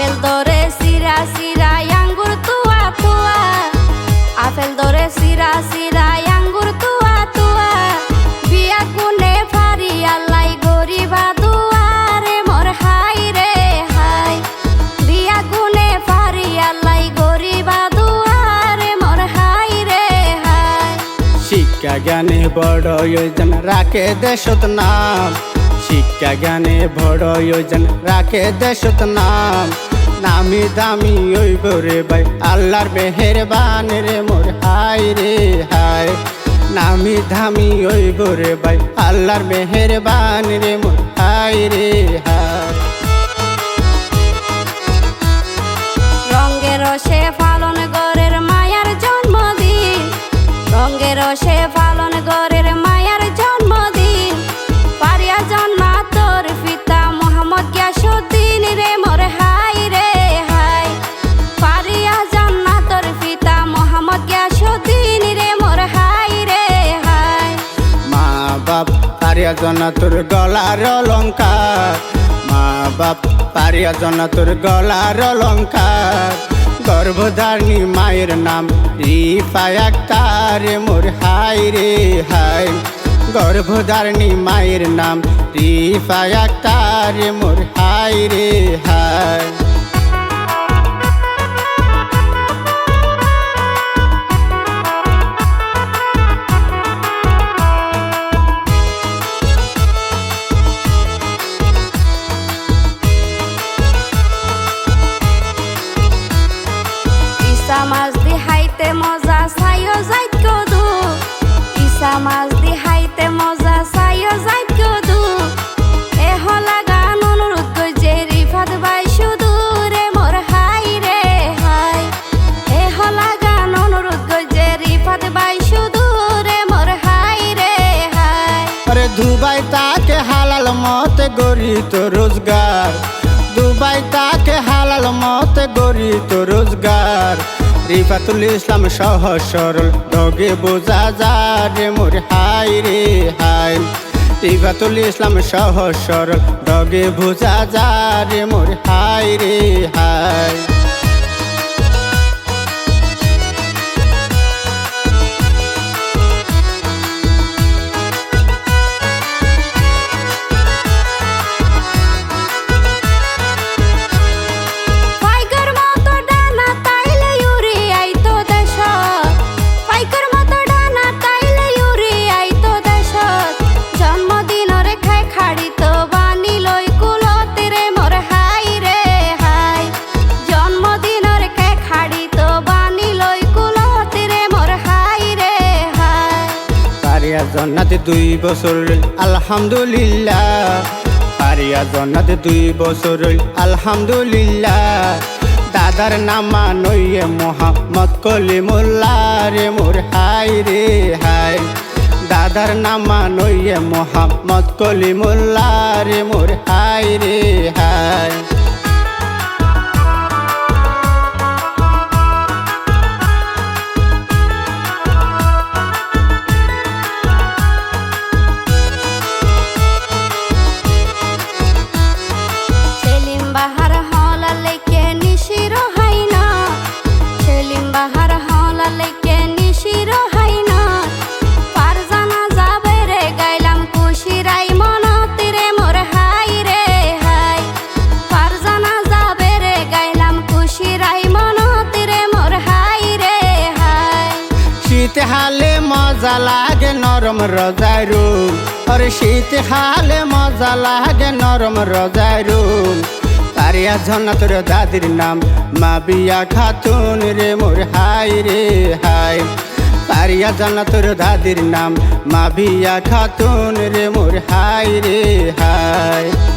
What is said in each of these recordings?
Apple দরে সিরা সিরা আঙ্গুর Tuya Tuya apple দরে সিরা সিরা আঙ্গুর তুয়া তুয়া বিয়া গুনে ফারি আল্লাই গরিবা দুয়ারে হাই রে হাই বিয়া গুনে ফারি আল্লাই গরিবা দুয়ারে হাই রে হাই শিক্ষা জ্ঞানে বড় যোজন রাখে দেশত নাম। শিক্ষা জ্ঞানে বড় যোজন রাখে দেশত নাম। নামি দামি ওই রে ভাই আল্লাহর মেহেরবান রে মোর হাই রে হাই নামি দামি ওই রে ভাই আল্লাহর মেহেরবান রে মোর হাই রে হাই পারিয়া জনা তোর গলার অলঙ্কার মা বাপ পারিয়া জনা তোর গলার অলঙ্কার গর্ভধারণী মায়ের নাম রিফা আক্তার, মোর হাই রে হাই। গর্ভধারণী মায়ের নাম রিফা আক্তার, মোর হাই রে হাই। মতে গরি তো রোজগার। দুবাই তাকে হালাল মতে গরি তো রোজগার। রিফাতুল ইসলাম সহ সরল ডগে বোঝা যারে মোর হাই রে হাই। রিফাতুল ইসলাম সহ সরল ডগে বোঝা যারে মোর হাই রে হাই। জন্নাতে দুই বছর আলহামদুলিল্লাহ। পারিয়া জন্নাতে দুই বছর আলহামদুলিল্লাহ। দাদার নামা নইয়ে মোহাম্মদ কলিমুল্লাহ রে মোর হাই রে হাই দাদার নামা নইয়ে মোহাম্মদ কলিমুল্লাহ রে মোর হাই রে হাই রজাই রুম। আর শীত হালে মজা লাগে নরম রজাই রুম। ঝর্ণা, তোর দাদির নাম। মা বিয়া খাতুন রে, মোর হাই রে, হাই। জানা তোর দাদির নাম। মা বিয়া খাতুন রে, মোর হাই রে, হাই।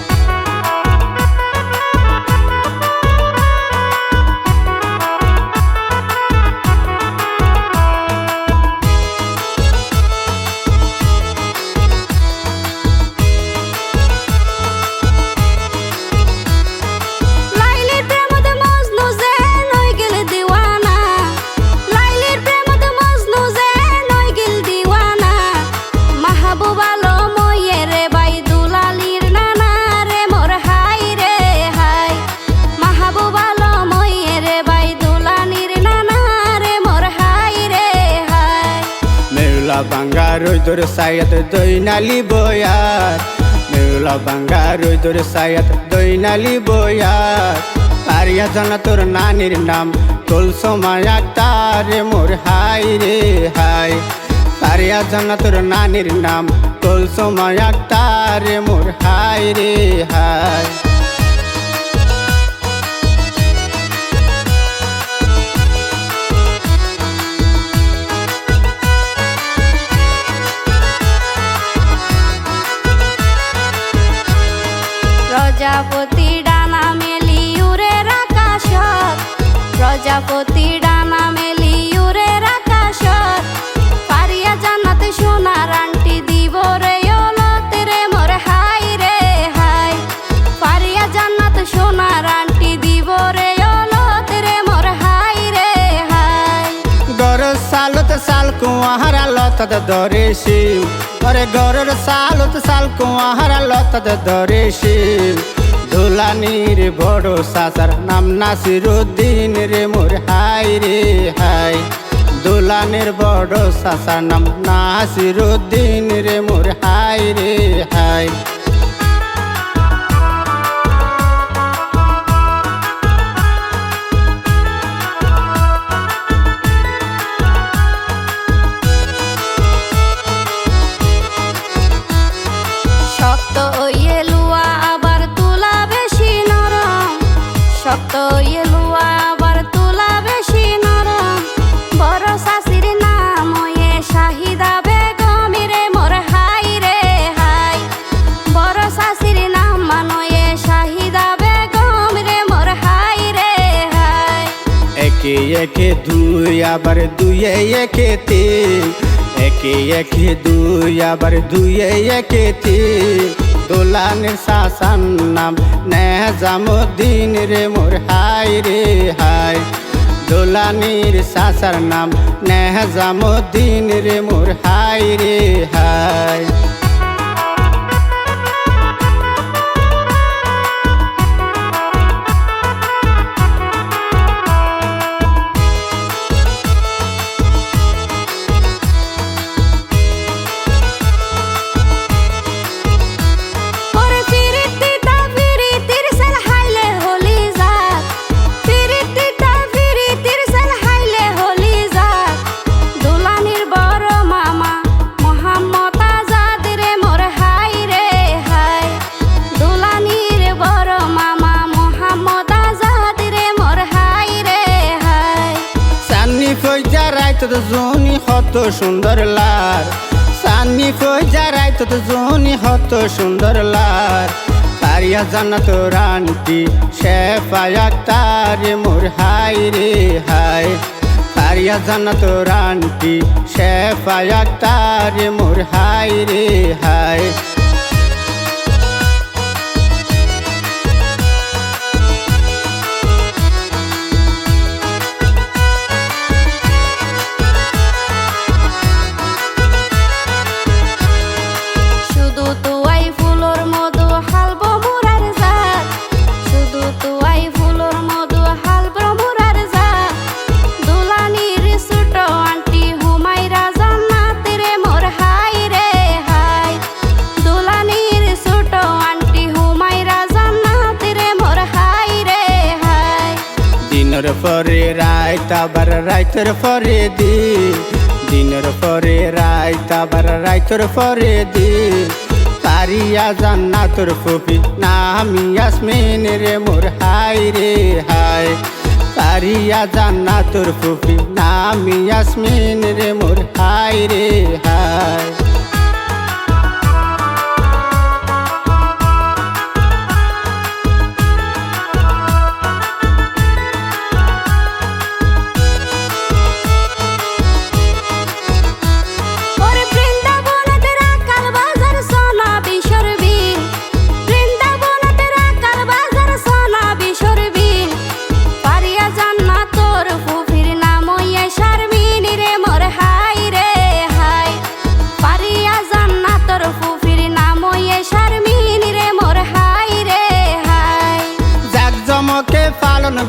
বাঙ্গা রোদর সায়াত দৈনালি বয়ার মেউলা বাঙ্গা রোদর সায়াত দৈনালি বয়ার পারিয়া জানা তোর নানির নাম, তুলসো মায়া তারে মোর হাই রে হাই। পারিয়া জানা তোর নানির নাম, তুলসো মায়া তারে মোর হাই রে হাই। লতদ দরে শিব অরে গরর সালত সাল কুয়াহারা লতা দরে শিব দুলানির বড় সাসার নাম নাসিরুদ্দিন রে মোর হাই রে হাই। দুলানের বড় সাসার নাম নাসিরুদ্দিন রে মোর হাই রে হাই। শক্ত ইয়ে লুয়া আবার তুলা বেশি নরম। বড় শাশির নাম ওয়ে শাহিদা বেগম রে, মোর হাই রে হাই। বড় শাশির নাম মানয়ে শাহিদা বেগম রে, মোর হাই রে হাই। একে একে দুই, আবার দুয়ে একে তিন। একে একে দুই, আবার দুয়ে একে তিন। দোলানের শাসান নাম নেজামুদ্দিন রে মোর হাই রে হাই। দোলানির শাসার নাম নেজামুদ্দিন রে মোর হাই রে হাই। হত সুন্দর লার। সানি কই যারাই তো জনি হত সুন্দর লার। পারিয়া জান্নাত রানটি সে পায়া তারে মোর হাই রে হাই। পারিয়া জান্নাত রানটি সে পায়া তারে মোর হাই রে হাই। দিনের পরে রাত, আবার রাইতের পরে দিন। দিনের পরে রাত, আবার রাইতের পরে দিন। পারিয়া জান্নাতর ফুপি নামি ইয়াসমিন রে, মোর হাই রে হাই। পারিয়া জান্নাতর ফুপি নামি ইয়াসমিন রে, মোর হাই রে হাই।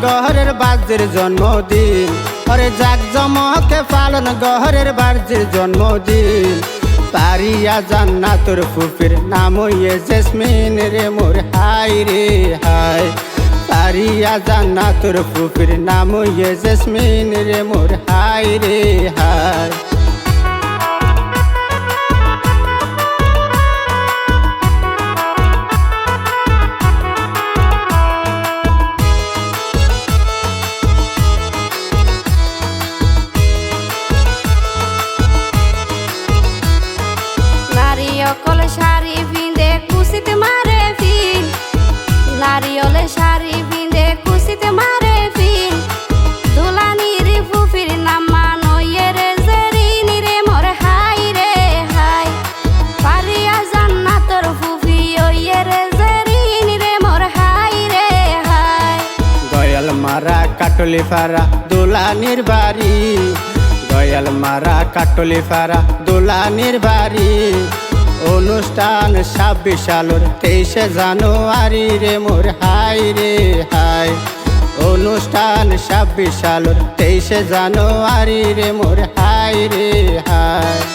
গহরের বাজির জন্মদিন। হরে জাক জমকে পালন গহরের বাজির জন্মদিন। পারিয়া জান্না তোর ফুফির নাম ইয়ে জেসমিন রে মোর হাই রে হাই। পারিয়া জান্না তোর ফুফির নাম ইয়ে জেসমিন রে মোর হাই রে হাই। কাটলি ফারা, দোলানির বাড়ি। দয়াল মারা, কাটলি ফারা, দোলানির বাড়ি। অনুষ্ঠান ছাব্বিশ সালোর তেইশে জানুয়ারি রে, মোর হাই রে, হাই। অনুষ্ঠান ছাব্বিশ সালোর তেইশে জানুয়ারি রে, মোর হাই রে, হাই।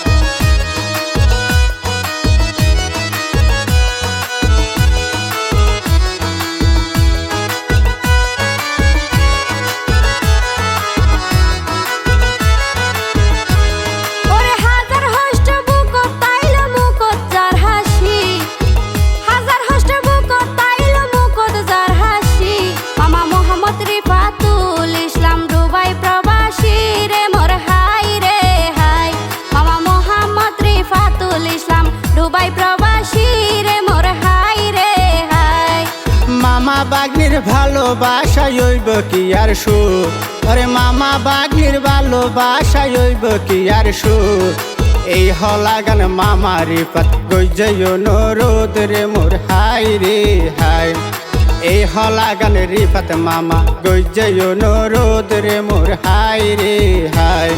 ভালোবাসা হইব কি আর সুর ওরে মামা বাঘির ভালোবাসা হইব কি আর সুর এই হলাগান মামারি পাত গইজয় নরোদ রে মোর, হাই রে হাই। এই হলাগান রিপাত মামা গইজয় নরোদ রে মোর, হাই রে হাই।